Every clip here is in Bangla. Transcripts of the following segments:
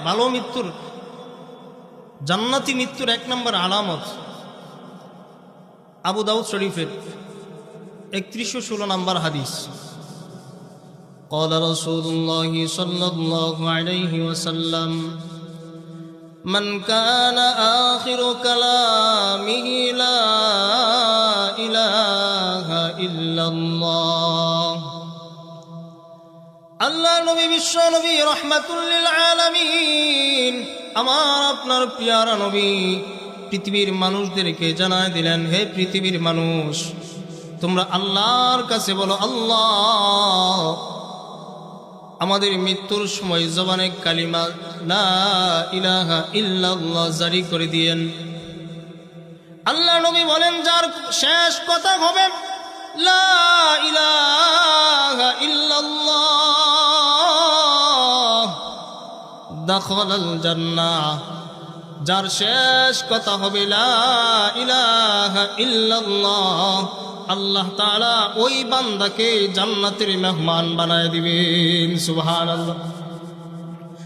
ভালো মৃত্যুর জান্নাতি মৃত্যুর এক নম্বর আলামত আবু দাউদ শরীফের একত্রিশশো ষোলো নম্বর হাদিস قال رسول الله صلى الله عليه وسلم من كان آخر كلامه لا إله إلا আল্লাহ নবী, বিশ্ব নবী, রহমাতুল্লিল আলামিন, আমার আপনার পিয়ারা নবী, পৃথিবীর মানুষদেরকে জানায় দিলেন, হে পৃথিবীর মানুষ, তোমরা আল্লাহর কাছে বলো, আল্লাহ, আমাদের মৃত্যুর সময় জবানে কালিমা না ইলাহা ইল্লাল্লাহ জারি করে দিয়েন। আল্লাহ নবী বলেন, যার শেষ কথা হবে যার শেষ কথা হবে আল্লাহ তাআলা ওই বান্দাকে জান্নাতের মেহমান বানায় দিবেন, সুবহানাল্লাহ।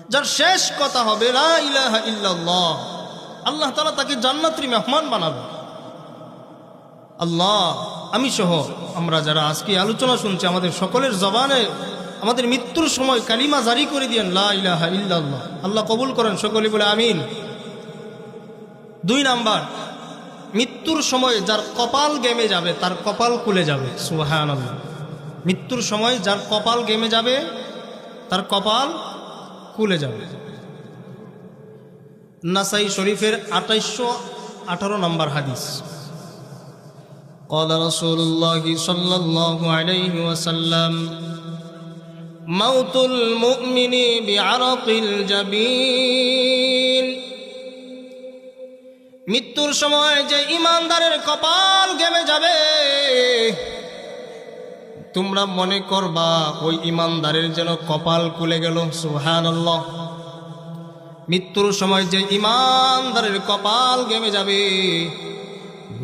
যার শেষ কথা হবে ইলাহা ইল্লাল্লাহ। আল্লাহ তাআলা তাকে জান্নাতের মেহমান বানাবে। আল্লাহ, আমি সহ আমরা যারা আজকে আলোচনা শুনছি, আমাদের সকলের জবানে আমাদের মৃত্যুর সময় কালিমা জারি করে দিয়েন, লা ইলাহা ইল্লাল্লাহ। আল্লাহ কবুল করেন, সকলে বলে আমিন। দুই নাম্বার, মৃত্যুর সময় যার কপাল গেমে যাবে, তার কপাল খুলে যাবে। সুহান মৃত্যুর সময় যার কপাল গেমে যাবে, তার কপাল খুলে যাবে। নাসাই শরীফের আঠাইশশো আঠারো নম্বর হাদিস। قال رسول الله صلى الله عليه وسلم موت المؤمن بعرق الجبين মৃত্যুর সময় যে ইমানদারের কপাল গেমে যাবে তোমরা মনে করবা ওই ইমানদারের যেন কপাল খুলে গেল সুহান মৃত্যুর সময় যে ইমানদারের কপাল গেমে যাবে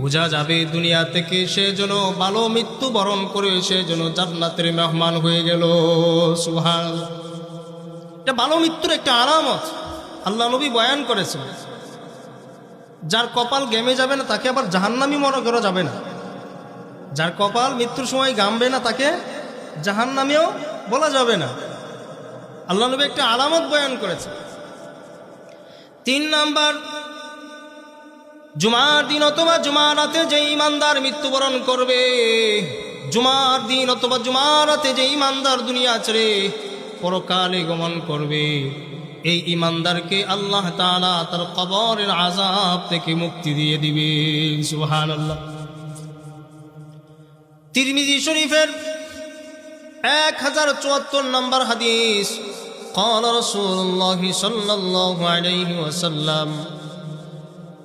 বোঝা যাবে দুনিয়া থেকে সে যেন ভালো মৃত্যু বরণ করে, সে যেন জান্নাতের মেহমান হয়ে গেল। সুহান এটা ভালো মৃত্যুর একটা আলামত। আল্লাহ নবী বয়ান করেছেন, যার কপাল গেমে যাবে না, তাকে আবার জাহান্নামি মনে করা যাবে না। যার কপাল মৃত্যুর সময় গামবে না, তাকে জাহান্নামেও বলা যাবে না। আল্লাহ নবী একটা আলামত বয়ান করেছে তিন নাম্বার জুমার দিন অথবা জুমার রাতে যে ইমানদার মৃত্যুবরণ করবে জুমার দিন অথবা জুমার রাতে যে ইমানদার দুনিয়া ছেড়ে পরকালে গমন করবে এই ইমানদারকে আল্লাহ তাআলা তার কবরের আজাব থেকে মুক্তি দিয়ে দিবে সুহান আল্লাহ তিরমিজি শরীফের এক হাজার চুয়াত্তর নম্বর হাদিস قال رسول الله صلى الله عليه وسلم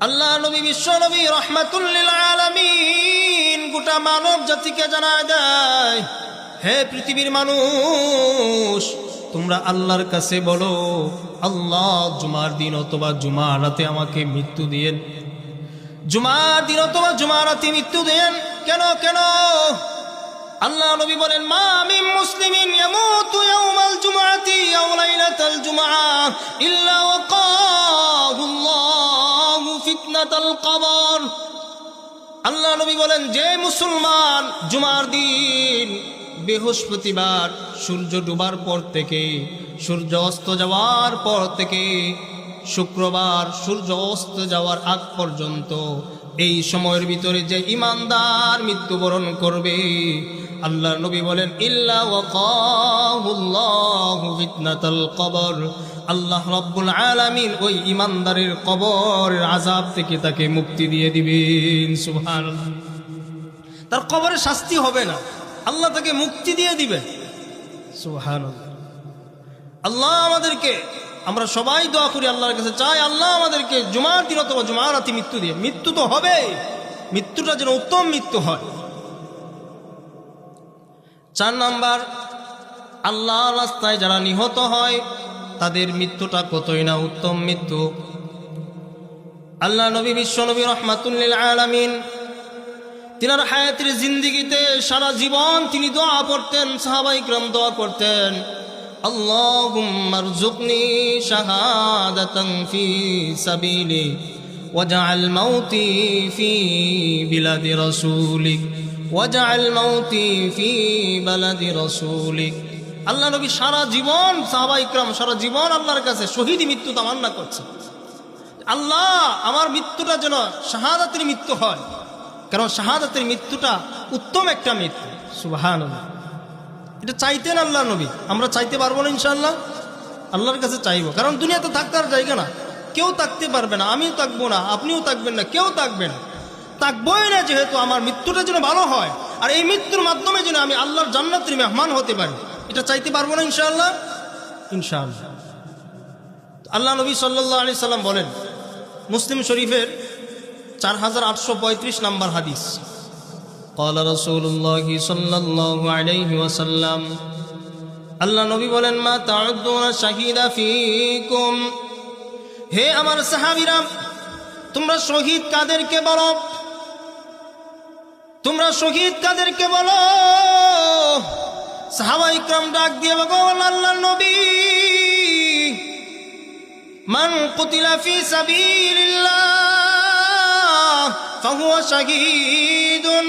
আল্লাহ নবী, বিশ্ব নবী, রহমাতুল্লিল আলামিন, গোটা মানব জাতিকে জানা দেয় হে পৃথিবীর মানুষ, তোমরা আল্লাহর কাছে বলো, আল্লাহ জুমার দিন অথবা জুমার রাতে আমাকে মৃত্যু দিয়েন। জুমার দিন অথবা জুমার রাতে মৃত্যু দেন কেন কেন? আল্লাহ নবী বলেন, মা আমি মুসলিমিন ইয়ামুতু ইয়াউমাল জুমআতি আও লাইলাতাল জুমআহ ইল্লা আল্লাহু আল্লাহ নবী বলেন, যে মুসলমান জুমার দিন, বৃহস্পতিবার সূর্য ডুবার পর থেকে, সূর্য অস্ত যাওয়ার পর থেকে, শুক্রবার সূর্য অস্ত যাওয়ার আগ পর্যন্ত, এই সময়ের ভিতরে যে ইমানদার মৃত্যুবরণ করবে, আল্লাহ নবী বলেন, ইল্লা কবর। আল্লাহ রব্বুল আলামিন ওই ইমানদারের কবরের আজাব থেকে তাকে মুক্তি দিয়ে দিবেন, সুবহানাল্লাহ। তার কবরে শাস্তি হবে না। আল্লাহ তাকে মুক্তি দিয়ে দিবে, সুবহানাল্লাহ। আল্লাহ আমাদেরকে, আমরা সবাই দোয়া করি আল্লাহর কাছে, চাই আল্লাহ আমাদেরকে জুমার দিন অথবা জুমার মৃত্যু দিয়ে। মৃত্যু তো হবে। মৃত্যুটা যেন উত্তম মৃত্যু হয়। চার নাম্বার আল্লাহ রাস্তায় যারা নিহত হয় তাদের মৃত্যুটা কতই না উত্তম মৃত্যু। আল্লাহ নবী বিশ্বনবী রহমাতুল্লিল আলামিন তিনার হায়াতের জিন্দিগিতে সারা জীবন তিনি দোয়া করতেন সাহাবাই ক্রম দোয়া করতেন আল্লাহ ফি সাবিলি ফি বিলাদি ফি আল্লাহ নবী সারা জীবন সাহাবা ইকরাম, সারা জীবন আল্লাহর কাছে শহীদ মৃত্যু তামান্না করছে। আল্লাহ, আমার মৃত্যুটা যেন শাহাদাতের মৃত্যু হয়। কারণ শাহাদাতের মৃত্যুটা উত্তম একটা মৃত্যু। সুবাহান এটা চাইতেন আল্লাহ নবী। আমরা চাইতে পারব না ইনশাল্লাহ আল্লাহর কাছে চাইব। কারণ দুনিয়াতে থাকার জায়গা না। কেউ থাকতে পারবে না। আমিও থাকব না। আপনিও থাকবেন না। কেউ থাকবে না। থাকবোই না যেহেতু আমার মৃত্যুটা যেন ভালো হয়। আর এই মৃত্যুর মাধ্যমে যেন আমি আল্লাহর জান্নাতের মেহমান হতে পারি। এটা চাইতে পারবো না ইনশাআল্লাহ ইনশাআল্লাহ আল্লাহ নবী সাল্লাহ আলি সাল্লাম বলেন মুসলিম শরীফের চার হাজার আটশো পঁয়ত্রিশ নাম্বার হাদিস قال رسول الله صلى الله عليه وسلم আল্লাহ নবী বলেন মা তাউদ্দুনা শাহিদা ফিকুম হে আমার সাহাবীরা তোমরা শহীদ কাদেরকে বলো তোমরা শহীদ কাদেরকে বলো সাহাবা ইকরাম ডাক দিয়ে ভগবান আল্লাহ নবী, মান কুতিলা ফি সাবিলিল্লাহ, ফাহুয়া শাহীদুন।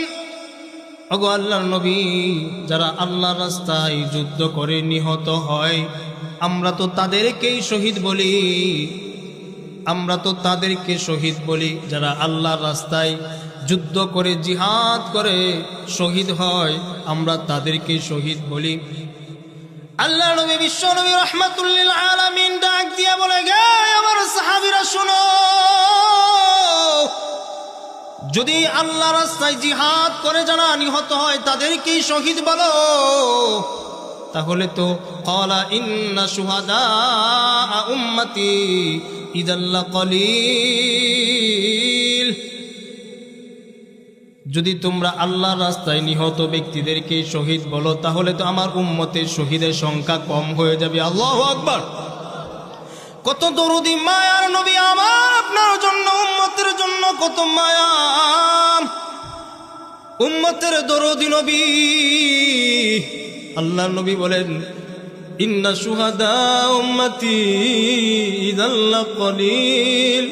ওগো আল্লাহর নবী, যারা আল্লাহর রাস্তায় যুদ্ধ করে নিহত হয়, আমরা তো তাদেরকেই শহীদ বলি। আমরা তো তাদেরকে শহীদ বলি, যারা আল্লাহর রাস্তায় যুদ্ধ করে, জিহাদ করে শহীদ হয়, আমরা তাদেরকে শহীদ বলি। আল্লাহ নবী, বিশ্ব নবী রহমাতুল্লিল আলামিন ডাক দিয়া বলে, গে আমার সাহাবীরা, শুনো। যদি আল্লাহ রাস্তায় জিহাদ করে যারা নিহত হয়, তাদেরকেই শহীদ বলো। তাহলে তো কলা ইন্না সুহাদা উম্মতি ইদাল্লা কলিল যদি তোমরা আল্লাহর রাস্তায় নিহত ব্যক্তিদেরকে শহীদ বলো, তাহলে তো আমার উম্মতের শহীদের সংখ্যা কম হয়ে যাবে। আল্লাহ আকবার। কত দরুদি মায়ার নবী আমার, আপনার জন্য, উম্মতের জন্য কত মায়া। উম্মতের দরদি নবী আল্লাহ নবী বলেন, ইন্না সুহাদা উম্মতি ইদাল্লা কলিল।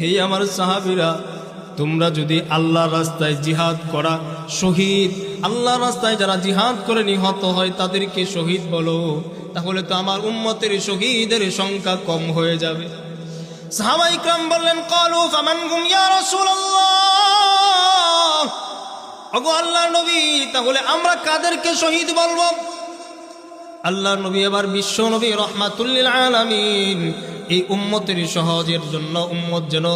হে আমার সাহাবীরা তোমরা যদি আল্লাহ রাস্তায় জিহাদ করা শহীদ আল্লাহ রাস্তায় যারা জিহাদ করে নিহত হয় তাদেরকে শহীদ বলো। তাহলে তো আমার উম্মতের শহীদের সংখ্যা কম হয়ে যাবে। বললেন, কলু নবী, তাহলে আমরা কাদেরকে শহীদ বলব? আল্লাহ নবী এবার বিশ্ব নবী রহমাতুল্লিল আলামিন। এই উম্মতের সহজের জন্য উম্মত যেন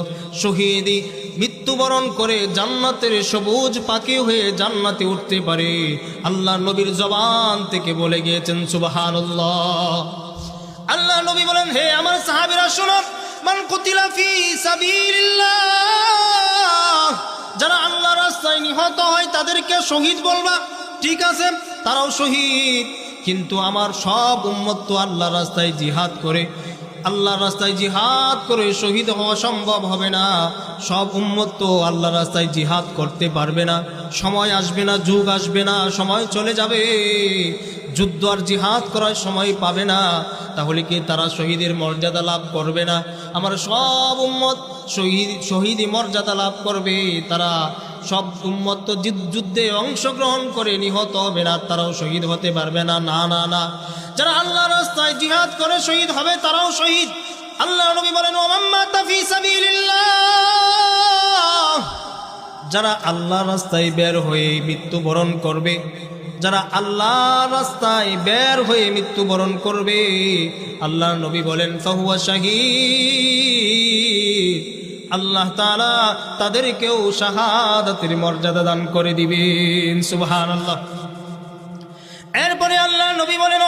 শহীদি মৃত্যুবরণ করে জান্নাতের সবুজ পাখি হয়ে জান্নাতে উঠতে পারে। আল্লাহ নবীর জবান থেকে বলে গিয়েছেন, সুবহানাল্লাহ। আল্লাহ নবী বলেন, হে আমার সাহাবীরা, শোনো, মান কুতিলা ফি সাবিলিল্লাহ। যারা আল্লাহ রাস্তায় নিহত হয়, তাদেরকে শহীদ বলবা। ঠিক আছে, তারাও শহীদ। কিন্তু আমার সব উম্মত তো আল্লাহ রাস্তায় জিহাদ করে আল্লাহ রাস্তায় জিহাদ করে শহীদ হওয়া সম্ভব হবে না। সব উম্মত তো আল্লাহ রাস্তায় জিহাদ করতে পারবে না। সময় আসবে না, যুগ আসবে না, সময় চলে যাবে। যুদ্ধ আর জিহাদ করার সময় পাবে না। তাহলে কি তারা শহীদের মর্যাদা লাভ করবে না? আমার সব উম্মত শহীদ শহীদি মর্যাদা লাভ করবে। তারা সব উম্মত যুদ্ধ- অংশগ্রহণ করে নিহত হবে না, তারাও শহীদ হতে পারবে না না না না। যারা আল্লাহ রাস্তায় জিহাদ করে শহীদ হবে, তারাও শহীদ। আল্লাহ নবী বলেন যারা আল্লাহ রাস্তায় বের হয়ে মৃত্যুবরণ করবে, যারা আল্লাহ রাস্তায় বের হয়ে মৃত্যুবরণ করবে আল্লাহ নবী বলেন, ফাহুয়া শাহীদ। আল্লাহ তাআলা তাদেরকেও শাহাদাতের মর্যাদা দান করে দিবেন, সুবহানাল্লাহ। এরপরে আল্লাহ নবী বলেন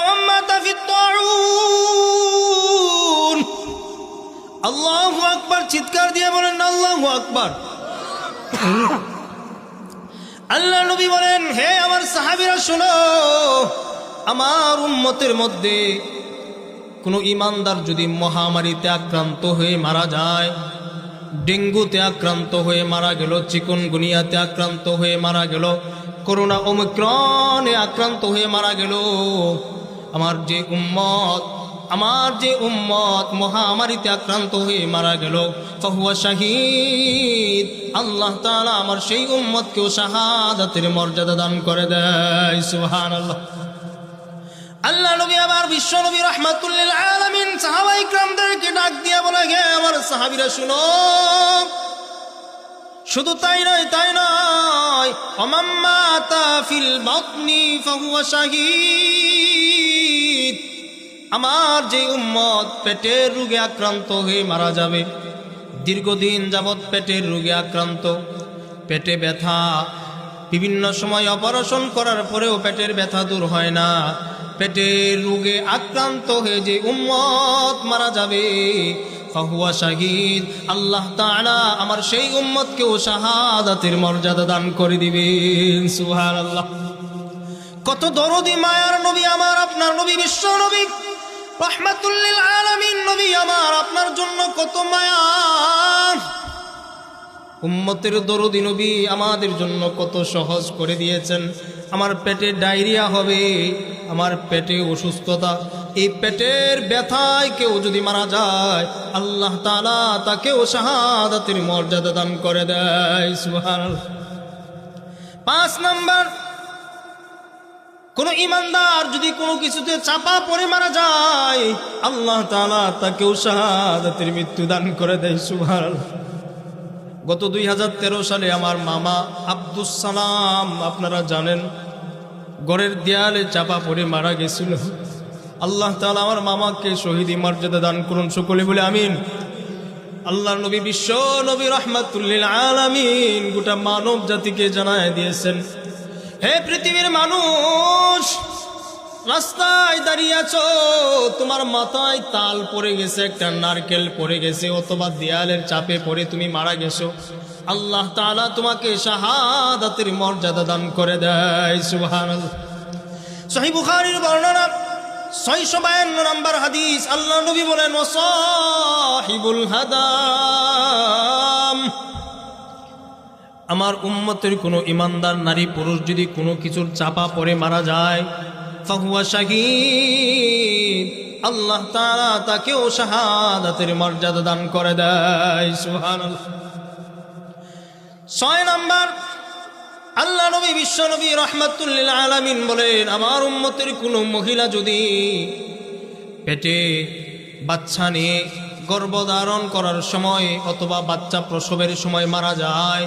আল্লাহু আকবার চিৎকার দিয়ে বলেন, আল্লাহু আকবার। আল্লাহ নবী বলেন, হে আমার সাহাবীরা, শোনো, আমার উম্মতের মধ্যে কোনো ইমানদার যদি মহামারীতে আক্রান্ত হয়ে মারা যায় ডেঙ্গুতে আক্রান্ত হয়ে মারা গেল চিকনগুনিয়াতে আক্রান্ত হয়ে মারা গেল, করোনা ওমিক্রনে আক্রান্ত হয়ে মারা গেল। আমার যে উম্মত, আমার যে উম্মত মহামারীতে আক্রান্ত হয়ে মারা গেল, ফহুয়া শাহিদ। আল্লাহ তাআলা আমার সেই উম্মতকেও শাহাদাতের মর্যাদা দান করে দেয়, সুবহানাল্লাহ। আল্লাহ আল্লাহ নবী আবার বিশ্ব নবী রহমাতুল্লিল আলমিন সাহাবাই ক্রামদেরকে ডাক দিয়া বলে গে আমার সাহাবিরা, শুনো। শুধু তাই নয় তাই নয় অমাম্মাতা তাফিল বতনি ফাহুয়া শাহিদ। আমার যে উম্মত পেটের রোগে আক্রান্ত হয়ে মারা যাবে, দীর্ঘদিন যাবৎ পেটের রোগে আক্রান্ত, পেটে ব্যথা, বিভিন্ন সময় অপারেশন করার পরেও পেটের ব্যথা দূর হয় না। পেটের রোগে আক্রান্ত হয়ে যে উম্মত মারা যাবে, ফাহুয়া শাহিদ, আল্লাহ তাআলা আমার সেই উম্মতকেও শাহাদাতের মর্যাদা দান করে দিবেন, সুবহানাল্লাহ। কত দরদি মায়ার নবী আমার, আপনার নবী বিশ্ব নবী রহমাতুল্লিল আলামিন নবী আমার, আপনার জন্য কত মায়া। উম্মতের দরদি নবী আমাদের জন্য কত সহজ করে দিয়েছেন। আমার পেটে ডায়রিয়া হবে, আমার পেটে অসুস্থতা, এই পেটের ব্যথায় কেউ যদি মারা যায়, আল্লাহ তাআলা তাকেও শাহাদাতের মর্যাদা দান করে দেয়, সুবহানাল্লাহ। পাঁচ নাম্বার, কোন ইমানদার যদি কোনো কিছুতে চাপা পড়ে মারা যায়, আল্লাহ তাআলা তাকেও শাহাদাতের মৃত্যু দান করে দেয়, সুবহানাল্লাহ। গত দুই হাজার তেরো সালে আমার মামা আব্দুস সালাম, আপনারা জানেন, গড়ের দেয়ালে চাপা পড়ে মারা গেছিল। আল্লাহ তালা আমার মামাকে শহীদি মর্যাদা দান করুন সকলে বলে আমিন। আল্লাহ নবী বিশ্ব নবী রহমাতুল্লিল আলামিন গোটা মানব জাতিকে জানায় দিয়েছেন, হে পৃথিবীর মানুষ রাস্তায় দাঁড়িয়ে আছো, তোমার মাথায় তাল পড়ে গেছে, একটা নারকেল পড়ে গেছে, অথবা দেয়ালের চাপে পড়ে তুমি মারা গেছো। আল্লাহ তাআলা তোমাকে শাহাদাতের মর্যাদা দান করে দেয়, সুবহানাল্লাহ। সহি বর্ণনা ছয়শো বায়ান্ন নম্বর হাদিস, আল্লাহ নবী বলেন ওসাহিবুল হাদাম। আমার উম্মতের কোনো ইমানদার নারী পুরুষ যদি কোনো কিছুর চাপা পড়ে মারা যায় ফাহুয়া আল্লাহ তাআলা তাকেও শাহাদাতের মর্যাদা দান করে দেয়, সুবহানাল্লাহ। ছয় নাম্বার, আল্লাহ নবী, বিশ্ব নবী রহমাতুল্লিল আলামিন বলেন, আমার উম্মতের কোনো মহিলা যদি পেটে বাচ্চা নিয়ে গর্ভধারণ করার সময় অথবা বাচ্চা প্রসবের সময় মারা যায়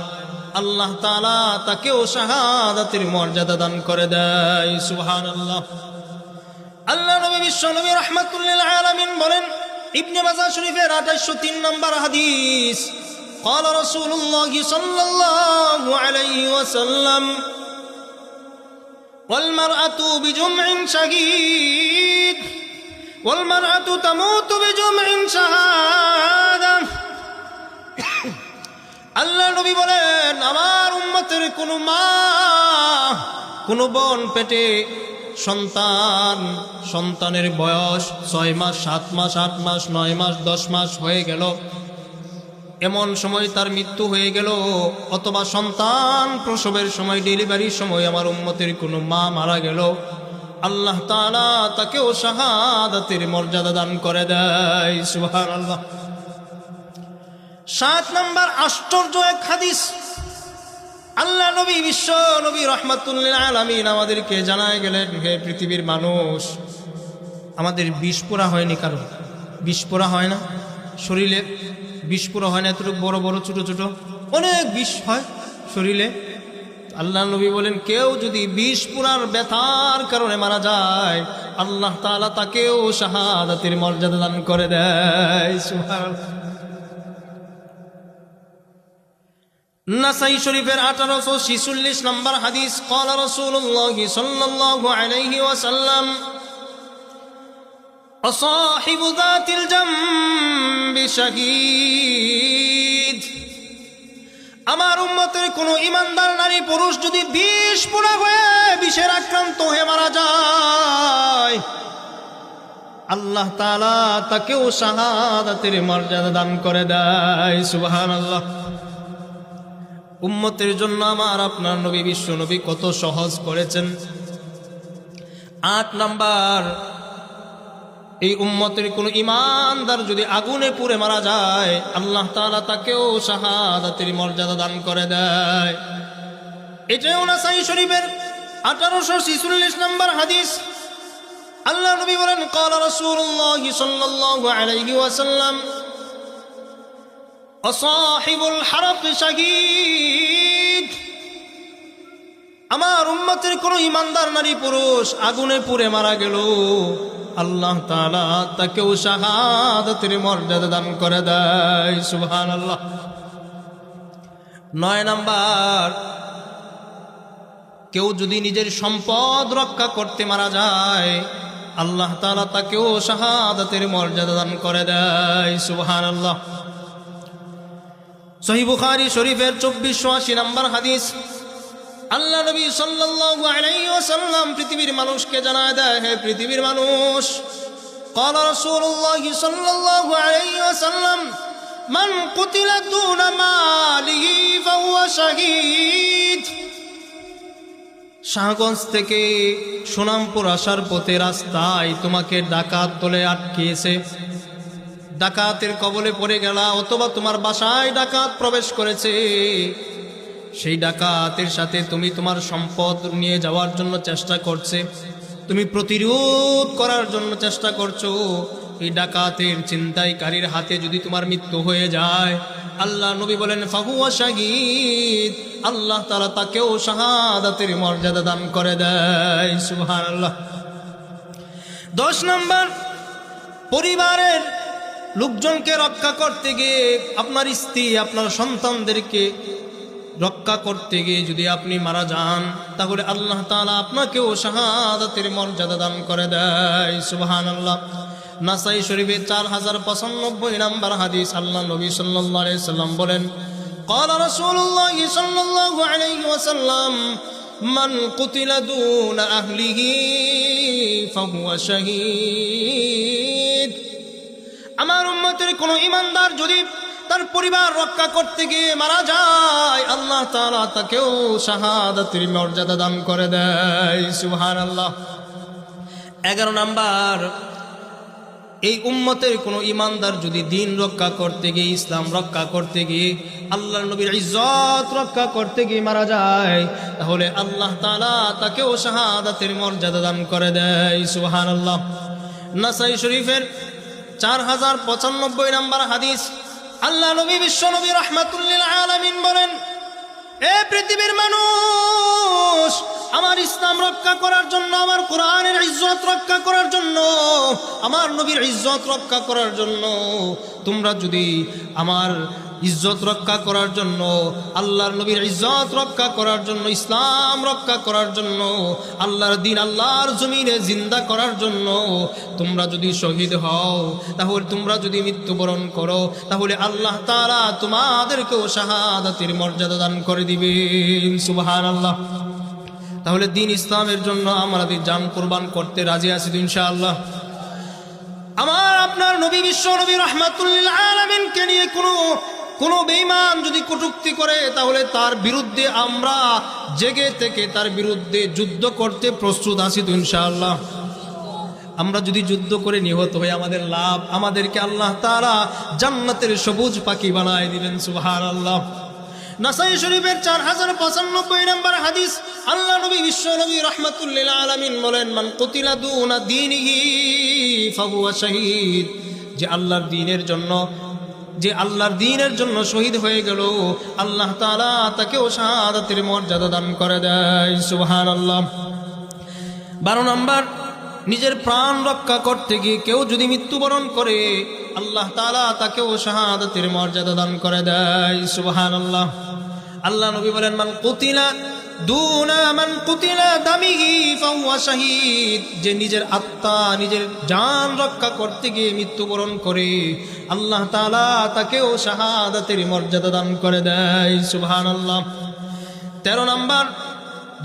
আল্লাহ তাআলা তাকেও শাহাদাতের মর্যাদা দান করে দেয় সুবহানাল্লাহ আল্লাহ নবী বিশ্ব নবী রহমাতুল্লিল আলামিন বলেন ইবনে মাজাহ শরীফের 2803 নম্বর হাদিস قال رسول الله صلى الله عليه وسلم والمرأة بجمع شهيد والمرأة تموت بجمع شهادة আল্লাহ নবী বলেন, আমার উম্মতের কোনো মা, কোনো বোন পেটে সন্তান, সন্তানের বয়স ছয় মাস, সাত মাস, আট মাস, নয় মাস, দশ মাস হয়ে গেল। এমন সময় তার মৃত্যু হয়ে গেল, অথবা সন্তান প্রসবের সময়, ডেলিভারির সময় আমার উম্মতের কোনো মা মারা গেল। আল্লাহ তাকেও শাহাদাতের মর্যাদা দান করে দেয়, সুবহানাল্লাহ। সাত নম্বর আশ্চর্য এক হাদিস। আল্লাহ নবী, বিশ্ব নবী রহমাতুল্লিল আলামিন আমাদেরকে জানায় গেলেন, হে পৃথিবীর মানুষ, আমাদের বিষ পোড়া হয়নি কারও। বিষ পোড়া হয় না। শরীরে বিষ পোড়া হয় না, এতটুকু বড় বড়, ছোট ছোট। অনেক বিষ হয় শরীরে। আল্লাহ নবী বলেন, কেউ যদি বিষ পোড়ার ব্যথার কারণে মারা যায়, আল্লাহ তাআলা তাকেও শাহাদাতের মর্যাদা দান করে দেয়। নাসাই শরীফের আঠারোশো ছিচল্লিশ নম্বর হাদিস, কল রসুল্লাহ সাল্লাহ আলাইহি ওয়াসাল্লাম অসাহিব দাতিল জামবি শাহীদ, আমার উম্মতের কোনো ইমানদার নারী পুরুষ যদি বিষ পোড়া হয়ে বিষের আক্রান্ত হয়ে মারা যায়, আল্লাহ তাআলা তাকেও শাহাদাতের মর্যাদা দান করে দেয়, সুবহানাল্লাহ। উম্মতের জন্য আমার আপনার নবী বিশ্ব নবী কত সহজ করেছেন। আট নাম্বার, এই উম্মতের কোনো ইমানদার যদি আগুনে পুড়ে মারা যায়, আল্লাহ তালা তাকেও শাহাদাতের মর্যাদা দান করে দেয়। এটাও না সাই শরীফের আঠারোশো ছিচল্লিশ নম্বর হাদিস, আল্লাহ নবী বলেন, কল রসুল্লাহ সাল্লাহ আলাইহি ওয়াসাল্লাম অসাহিবুল হারফ শাহিদ। আমার উম্মতের কোন ইমানদার নারী পুরুষ আগুনে পুড়ে মারা গেল। আল্লাহ তালা তাকেও শাহাদাতের মর্যাদা দান করে দেয় সুহান আল্লাহ নয় নাম্বার, কেউ যদি নিজের সম্পদ রক্ষা করতে মারা যায়, আল্লাহ তালা তাকেও শাহাদাতের মর্যাদা দান করে দেয় সুহান আল্লাহ বুখারী শরীফের চব্বিশশো আশি নম্বর হাদিস আল্লাহ নবী সাল্লাল্লাহু আলাইহি ওয়াসাল্লাম পৃথিবীর মানুষকে জানায় দেয় হে পৃথিবীর মানুষ قال رسول الله صلى الله عليه وسلم من قتل دون ماله فهو شهيد শাহগঞ্জ থেকে সোনামপুর আসার পথে রাস্তায় তোমাকে ডাকাত দলে আটকিয়েছে ডাকাতের কবলে পড়ে গেলা, অথবা তোমার বাসায় ডাকাত প্রবেশ করেছে। সেই ডাকাতের সাথে তুমি তোমার সম্পদ নিয়ে যাওয়ার জন্য চেষ্টা করছে। তুমি প্রতিরোধ করার জন্য চেষ্টা করছ। এই ডাকাতের চিন্তাইকারীর হাতে যদি তোমার মৃত্যু হয়ে যায়, আল্লাহ নবী বলেন, ফাহুয়া শাহিদ আল্লাহ তারা তাকেও শাহাদাতের মর্যাদা দান করে দেয়। সুবহানাল্লাহ। দশ নম্বর, পরিবারের লোকজনকে রক্ষা করতে গিয়ে আপনার স্ত্রী আপনার সন্তানদেরকে রক্ষা করতে গিয়ে যদি আপনি মারা যান তাহলে আল্লাহ তাআলা আপনাকেও শাহাদাতের মর্যাদা দান করে দেয় সুবহান আল্লাহ নাসাই শরীফে চার হাজার পঁচানব্বই নাম্বার হাদিস আল্লাহ নবী সাল্লাল্লাহু আলাইহি সাল্লাম বলেন قال رسول الله صلى الله عليه وسلم من قتل دون أهله فهو شهيد আমার উম্মতের কোন ইমানদার যদি তার পরিবার রক্ষা করতে গিয়ে মারা যায়, আল্লাহ তাআলা তাকেও শাহাদাতের মর্যাদা দান করে দেয়। সুহান আল্লাহ এগারো নাম্বার, এই উম্মতের কোনো ইমানদার যদি দিন রক্ষা করতে গিয়ে, ইসলাম রক্ষা করতে গিয়ে আল্লাহ নবীর ইজ্জত রক্ষা করতে গিয়ে মারা যায়, তাহলে আল্লাহ তাআলা তাকেও শাহাদাতের মর্যাদা দান করে দেয়। সুবহানাল্লাহ। নাসাই শরীফের চার হাজার পঁচানব্বই নম্বর হাদিস। আল্লাহ নবী, বিশ্ব নবী রহমাতুল্লিল আলামিন বলেন, এ পৃথিবীর মানুষ, আমার ইসলাম রক্ষা করার জন্য, আমার কোরআনের ইজ্জত রক্ষা করার জন্য, আমার নবীর ইজ্জত রক্ষা করার জন্য, তোমরা যদি আমার ইজ্জত রক্ষা করার জন্য, আল্লাহর নবীর ইজ্জত রক্ষা করার জন্য, ইসলাম রক্ষা করার জন্য, আল্লাহর দিন আল্লাহর জমিনে জিন্দা করার জন্য তোমরা যদি শহীদ হও, তাহলে তোমরা যদি মৃত্যুবরণ করো, তাহলে আল্লাহ তাআলা তোমাদেরকেও শাহাদাতের মর্যাদা দান করে দিবেন সুবহানাল্লাহ। তাহলে দিন ইসলামের জন্য আমাদের জান কোরবান করতে রাজি আছি ইনশাআল্লাহ। আমার আপনার নবী বিশ্ব নবী রহমাতুল্লিল আলমিনকে নিয়ে কোনো কোনো বেঈমান যদি কটুক্তি করে, তাহলে তার বিরুদ্ধে আমরা জেগে থেকে তার বিরুদ্ধে যুদ্ধ করতে প্রস্তুত আছি তো ইনশাআল্লাহ। আমরা যদি যুদ্ধ করে নিহত হই, আমাদের লাভ আমাদেরকে আল্লাহ তারা জান্নাতের সবুজ পাখি বানায় দিবেন সুহার আল্লাহ নাসাই শরীফের চার হাজার পঁচানব্বই নম্বর হাদিস, আল্লাহ নবী বিশ্ব নবী রহমতুল্লিল আলমিন বলেন, মান কতিলা দুনা দিনহি, ফাহুয়া শহীদ। যে আল্লাহর দিনের জন্য যে আল্লাহর দিনের জন্য শহীদ হয়ে গেল, আল্লাহ তাআলা তাকেও শাহাদাতের মর্যাদা দান করে দেয় সুহান আল্লাহ বারো নম্বর, নিজের প্রাণ রক্ষা করতে গিয়ে কেউ যদি মৃত্যুবরণ করে, আল্লাহ তাআলা তাকেও শাহাদাতের মর্যাদা দান করে দেয়, সুবহানাল্লাহ। আল্লাহ নবী বলেন, মান কুতিলা যে নিজের আত্মা, নিজের জান রক্ষা করতে গিয়ে মৃত্যুবরণ করে, আল্লাহ তাআলা তাকেও শাহাদাতের মর্যাদা দান করে দেয়। সুবহানাল্লাহ। তেরো নাম্বার,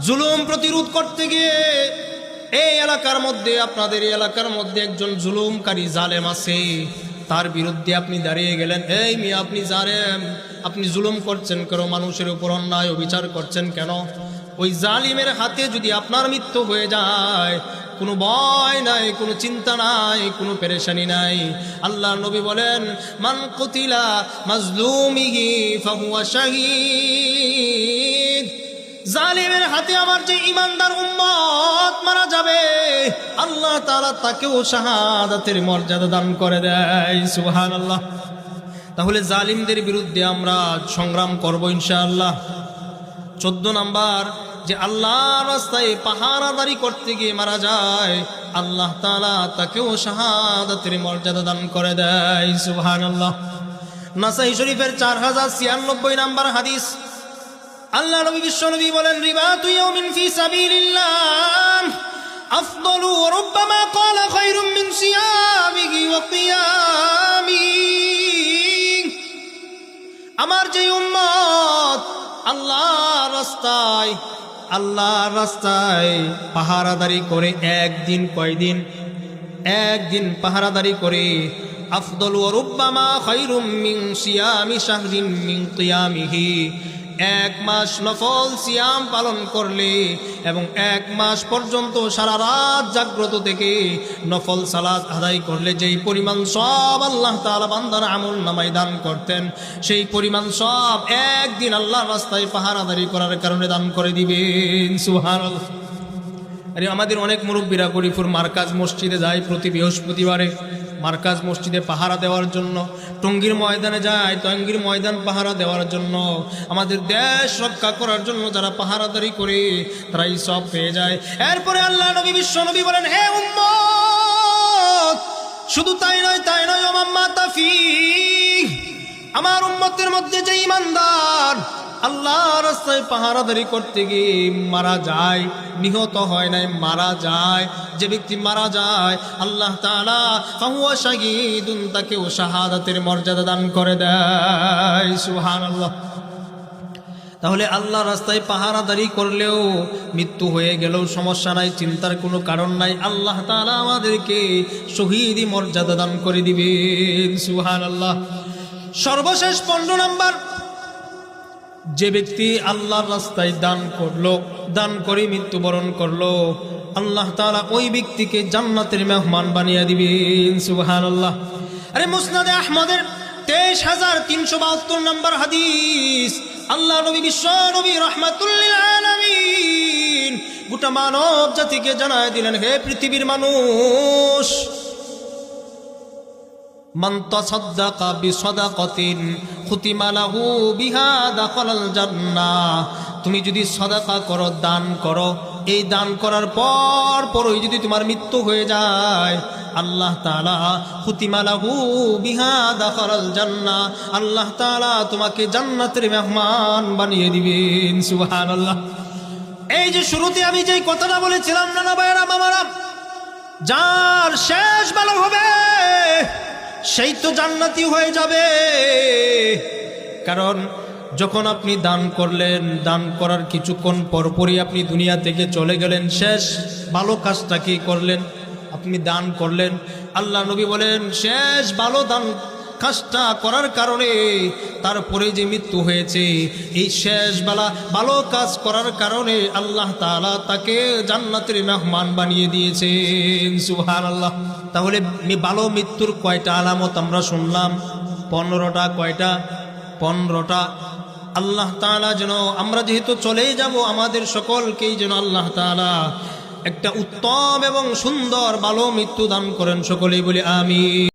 জুলুম প্রতিরোধ করতে গিয়ে এই এলাকার মধ্যে, আপনাদের এলাকার মধ্যে একজন জুলুমকারী জালেম আছে। তার বিরুদ্ধে আপনি দাঁড়িয়ে গেলেন, এই মিয়া, আপনি জালেম। আপনি জুলুম করছেন কেন? মানুষের উপর অন্যায়, অবিচার করছেন কেন? ওই জালিমের হাতে যদি আপনার মৃত্যু হয়ে যায়, কোনো ভয় নাই, কোনো চিন্তা নাই, কোনো পেরেশানি নাই। আল্লাহ নবী বলেন, মান কুতিলা মাজলুমিহি ফাহুয়া শাহীদ। জালিমের হাতে আমার যে ইমানদার উম্মত মারা যাবে, আল্লাহ তাআলা তাকেও শাহাদাতের মর্যাদা দান করে দেয়, সুবহানাল্লাহ। তাহলে জালিমদের বিরুদ্ধে আমরা সংগ্রাম করব ইনশাআল্লাহ। চোদ্দ নাম্বার, যে আল্লাহ রাস্তায় পাহারাদারি করতে গিয়ে মারা যায়, আল্লাহ তাআলা তাকেও শাহাদাতের মর্যাদা দান করে দেয় সুহান আল্লাহ নাসাই শরীফের চার হাজার ছিয়ানব্বই নাম্বার হাদিস, আল্লাহ নবী, বিশ্ব নবী বলেন, রিবাতু ইয়াউমিন ফি সাবিলিল্লাহ, আফদলু রুব্বামা ক্বালা খায়রুম মিন সিয়ামিহি ওয়া কিয়ামিহি আমার যে উম্মত আল্লাহ রাস্তায় আল্লাহ রাস্তায় পাহারাদারি করে একদিন কয়দিন? একদিন পাহারাদারি করে, আফদল ও রুব্বামা খৈরুম মিং সিয়ামি শাহরিন মিং কিয়ামিহি। এক মাস নফল সিয়াম পালন করলে এবং এক মাস পর্যন্ত সারা রাত জাগ্রত থেকে নফল সালাদ আদায় করলে যেই পরিমাণ সব আল্লাহ তাআলা বান্দার আমল নামাই দান করতেন, সেই পরিমাণ সব একদিন আল্লাহ রাস্তায় পাহারাদারি করার কারণে দান করে দিবেন। সুবহানাল্লাহ। আরে আমাদের অনেক মুরব্বীরা গরিপুর মার্কাজ মসজিদে যায় প্রতি বৃহস্পতিবারে। মার্কাজ মসজিদে পাহারা দেওয়ার জন্য, টঙ্গীর ময়দানে যায়, টঙ্গীর ময়দান পাহারা দেওয়ার জন্য। আমাদের দেশ রক্ষা করার জন্য যারা পাহারাদারি করে তারা এই সব পেয়ে যায়। এরপরে আল্লাহ নবী, বিশ্ব নবী বলেন, হে উম্মত, শুধু তাই নয় তাই নয় ও মাম্মা তাফি আমার উম্মতের মধ্যে যে ইমানদার আল্লাহ রাস্তায় পাহারাদারি করতে গিয়ে মারা যায়, নিহত হয় নাই, মারা যায়। যে ব্যক্তি মারা যায়, আল্লাহ শাহীদুন, তাকেও শাহাদাতের মর্যাদা দান করে দেয়। সুবহানাল্লাহ। তাহলে আল্লাহ রাস্তায় পাহারাদারি করলেও মৃত্যু হয়ে গেলেও সমস্যা নাই, চিন্তার কোনো কারণ নাই। আল্লাহ তাআলা আমাদেরকে শহীদি মর্যাদা দান করে দিবেন। সুহান আল্লাহ সর্বশেষ পনেরো নাম্বার যে ব্যক্তি আল্লাহর রাস্তায় দান করল, দান করে মৃত্যুবরণ করল, আল্লাহ তাআলা ওই ব্যক্তিকে জান্নাতের মেহমান বানিয়ে দিবেন সুবহান আল্লাহ আরে মুসনাদে আহমদের তেইশ হাজার তিনশো বাহাত্তর নম্বর হাদিস, আল্লাহ নবী, বিশ্ব নবী, রহমাতুল্লিল গোটা মানব জাতিকে জানায় দিলেন, হে পৃথিবীর মানুষ। মান তাসাদ্দাকা বিসাদাকাতিন খুতিমা লাহু বিহা দাখালাল জান্নাহ তুমি যদি সদাকা করো, দান করো। এই দান করার পর পরই যদি তোমার মৃত্যু হয়ে যায়, আল্লাহ তালা খুতিমা লাহু বিহা দাখালাল জান্নাহ আল্লাহ তালা তোমাকে জান্নাতের মেহমান বানিয়ে দিবেন সুহান আল্লাহ এই যে শুরুতে আমি যে কথাটা বলেছিলাম, নানা ভাইয়েরা, মামারা, যার শেষ ভালো হবে সেই তো জান্নাতি হয়ে যাবে। কারণ যখন আপনি দান করলেন, দান করার কিছুক্ষণ পরপরই আপনি দুনিয়া থেকে চলে গেলেন, শেষ। ভালো কাজটা কি করলেন? আপনি দান করলেন। আল্লাহ নবী বলেন, শেষ ভালো দান কাজটা করার কারণে তারপরে যে মৃত্যু হয়েছে, এই শেষ বেলা ভালো কাজ করার কারণে আল্লাহ তাআলা তাকে জান্নাতের মেহমান বানিয়ে দিয়েছেন। সুহান আল্লাহ তাহলে ভালো মৃত্যুর কয়টা আলামত আমরা শুনলাম? পনেরোটা কয়টা? পনেরোটা। আল্লাহ তালা যেন, আমরা যেহেতু চলেই যাব, আমাদের সকলকেই যেন আল্লাহ তালা একটা উত্তম এবং সুন্দর ভালো মৃত্যু দান করেন, সকলেই বলি আমি